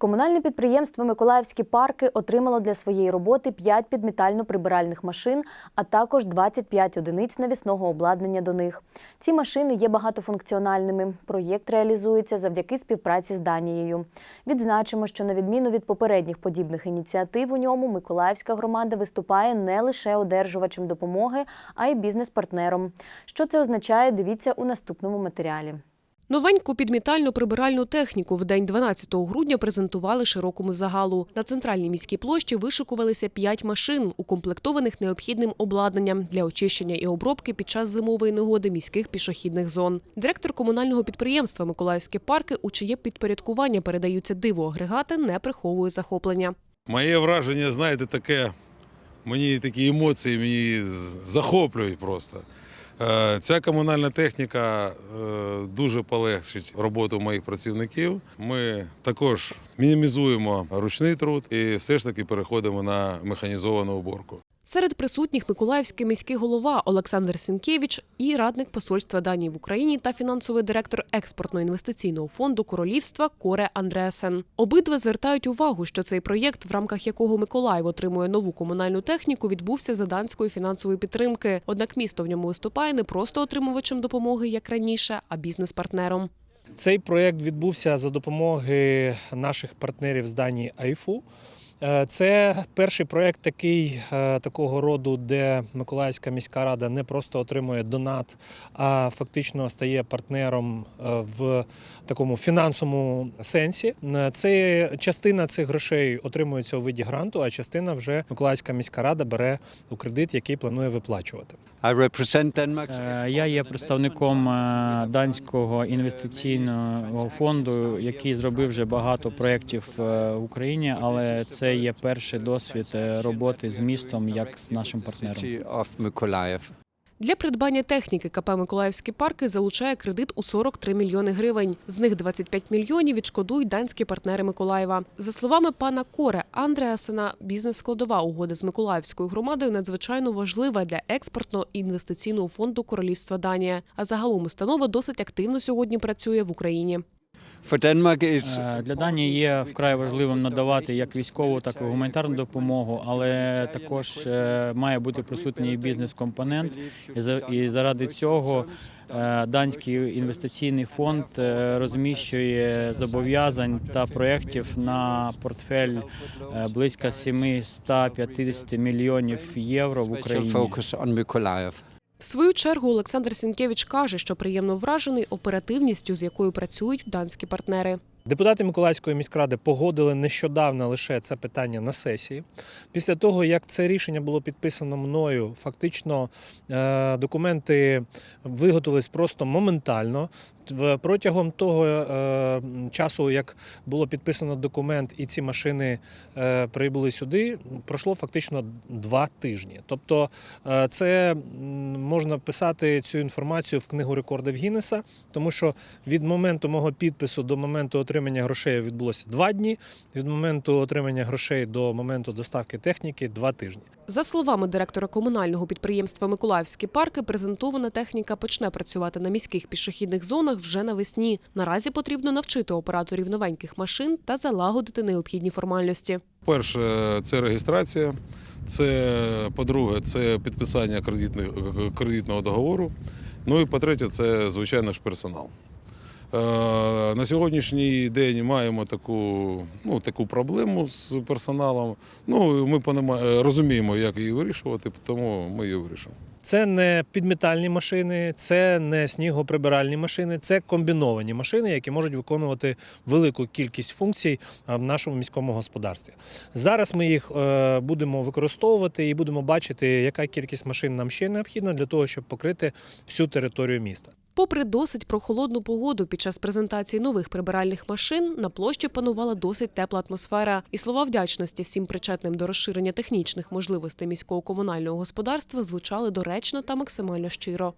Комунальне підприємство Миколаївські парки отримало для своєї роботи 5 підмітально-прибиральних машин, а також 25 одиниць навісного обладнання до них. Ці машини є багатофункціональними. Проєкт реалізується завдяки співпраці з Данією. Відзначимо, що на відміну від попередніх подібних ініціатив у ньому Миколаївська громада виступає не лише одержувачем допомоги, а й бізнес-партнером. Що це означає, дивіться у наступному матеріалі. Новеньку підмітальну прибиральну техніку в день 12 грудня презентували широкому загалу. На центральній міській площі вишикувалися п'ять машин, укомплектованих необхідним обладнанням для очищення і обробки під час зимової негоди міських пішохідних зон. Директор комунального підприємства Миколаївські парки, у чиє підпорядкування передаються диво-агрегати, не приховує захоплення. Моє враження, знаєте, таке, мені такі емоції мені захоплюють просто. Е, Ця комунальна техніка е, дуже полегшить роботу моїх працівників. Ми також мінімізуємо ручний труд і все ж таки переходимо на механізовану уборку. Серед присутніх Миколаївський міський голова Олександр Сінкевич і радник посольства Данії в Україні та фінансовий директор експортно-інвестиційного фонду королівства Коре Андреасен. Обидва звертають увагу, що цей проєкт, в рамках якого Миколаїв отримує нову комунальну техніку, відбувся за данської фінансової підтримки. Однак місто в ньому виступає не просто отримувачем допомоги, як раніше, а бізнес-партнером. Цей проєкт відбувся за допомоги наших партнерів з Данії АІФУ. Е, Це перший проєкт такий, е, такого роду, де Миколаївська міська рада не просто отримує донат, а фактично стає партнером е, в такому фінансовому сенсі. Це частина цих грошей отримується у виді гранту, а частина вже Миколаївська міська рада бере у кредит, який планує виплачувати. Я є представником данського інвестиційного фонду, який зробив вже багато проєктів в Україні, але це є перший досвід е, роботи з містом як з нашим партнером. Для придбання техніки КП Миколаївські парки залучає кредит у 43 мільйони гривень. З них 25 мільйонів відшкодують данські партнери Миколаєва. За словами пана Коре Андреасена, бізнес-складова угода з Миколаївською громадою надзвичайно важлива для експортно-інвестиційного фонду Королівства Данія. А загалом установа досить активно сьогодні працює в Україні. Е, Для Данії є вкрай важливим надавати як військову, так і гуманітарну допомогу, але також е, має бути присутній бізнес-компонент. І за- І заради цього е, данський інвестиційний фонд розміщує зобов'язань та проєктів на портфель близько 750 мільйонів євро в Україні. В свою чергу Олександр Сінкевич каже, що приємно вражений оперативністю, з якою працюють данські партнери. Депутати Миколаївської міськради погодили нещодавно лише це питання на сесії. Після того, як це рішення було підписано мною, фактично е, документи виготовились просто моментально. Протягом того е, часу, як було підписано документ, і ці машини е, прибули сюди, пройшло фактично два тижні. Тобто, це можна писати цю інформацію в книгу рекордів Гіннеса, тому що від моменту мого підпису до моменту отримання грошей відбулося два дні. Від моменту отримання грошей до моменту доставки техніки два тижні. За словами директора комунального підприємства Миколаївські парки, презентована техніка почне працювати на міських пішохідних зонах вже навесні. Наразі потрібно навчити операторів новеньких машин та залагодити необхідні формальності. Перше, це реєстрація. Це, по-друге, це підписання кредитного договору. Ну і по-третє, це, звичайно ж, персонал. Е, На сьогоднішній день маємо таку, ну, таку проблему з персоналом. Ну, ми понима- розуміємо, як її вирішувати, тому ми її вирішимо. Це не підмітальні машини, це не снігоприбиральні машини, це комбіновані машини, які можуть виконувати велику кількість функцій в нашому міському господарстві. Зараз ми їх е, будемо використовувати і будемо бачити, яка кількість машин нам ще необхідна для того, щоб покрити всю територію міста. Попри досить прохолодну погоду під час презентації нових прибиральних машин, на площі панувала досить тепла атмосфера. І слова вдячності всім причетним до розширення технічних можливостей міського комунального господарства звучали доречно та максимально щиро.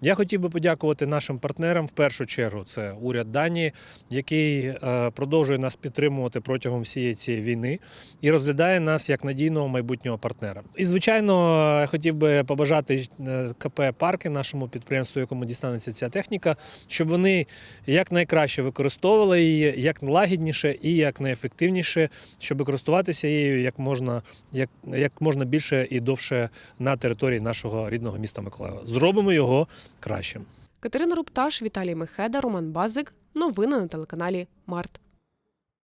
Я хотів би подякувати нашим партнерам. В першу чергу це уряд Данії, який е, продовжує нас підтримувати протягом всієї цієї війни і розглядає нас як надійного майбутнього партнера. І звичайно, хотів би побажати е, КП парки нашому підприємству, якому дістанеться ця техніка, щоб вони якнайкраще використовували її, як лагідніше і як найефективніше, щоб користуватися її як можна, як, як можна більше і довше на території нашого рідного міста Миколаєва. Зробимо його кращим. Катерина Рупташ, Віталій Мехеда, Роман Базик. Новини на телеканалі Март.